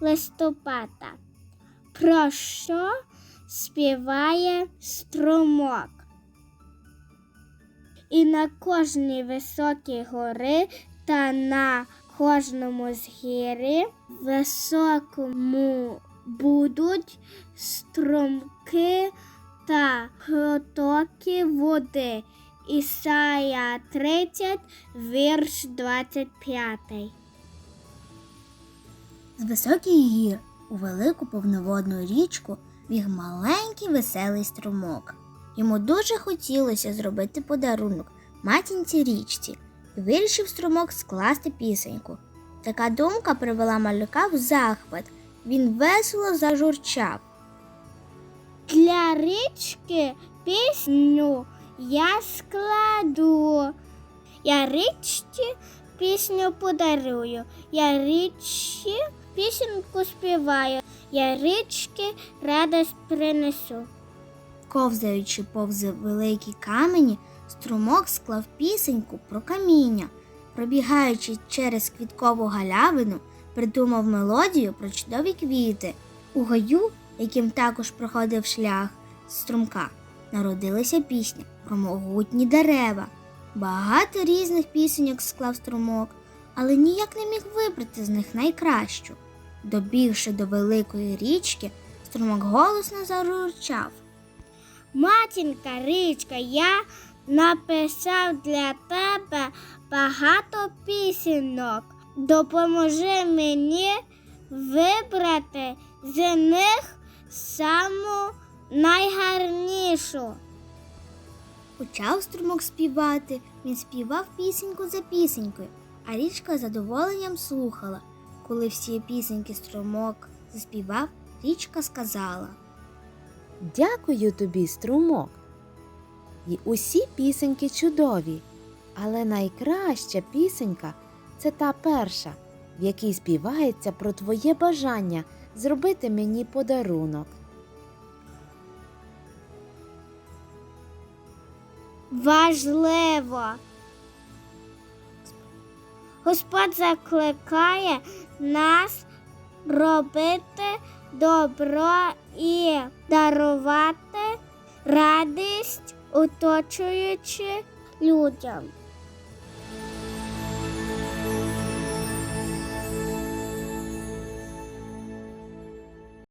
листопада. Про що співає струмок? І на кожній високій гори та на кожному з гірі високому будуть струмки та протоки води. Ісая 30, вірш 25. З високих гір у велику повноводну річку біг маленький веселий струмок. Йому дуже хотілося зробити подарунок матінці річці і вирішив струмок скласти пісеньку. Така думка привела малюка в захват. Він весело зажурчав. Для річки пісню я складу. Я річці пісню подарую. Я річці пісеньку співаю. Я річки радость принесу. Ковзаючи повз великі камені, струмок склав пісеньку про каміння. Пробігаючи через квіткову галявину, придумав мелодію про чудові квіти. У гаю, яким також проходив шлях струмка, народилася пісня про могутні дерева. Багато різних пісеньок склав струмок, але ніяк не міг вибрати з них найкращу. Добігши до великої річки, струмок голосно заручав. Матінка річка, я написав для тебе багато пісеньок. Допоможи мені вибрати з них саму найгарнішу. Почав струмок співати, він співав пісеньку за пісенькою, а річка з задоволенням слухала. Коли всі пісеньки струмок заспівав, річка сказала. Дякую тобі, струмок. І усі пісеньки чудові, але найкраща пісенька це та перша, в якій співається про твоє бажання зробити мені подарунок. Важливо. Господь закликає нас робити добро і дарувати радість оточуючи людям.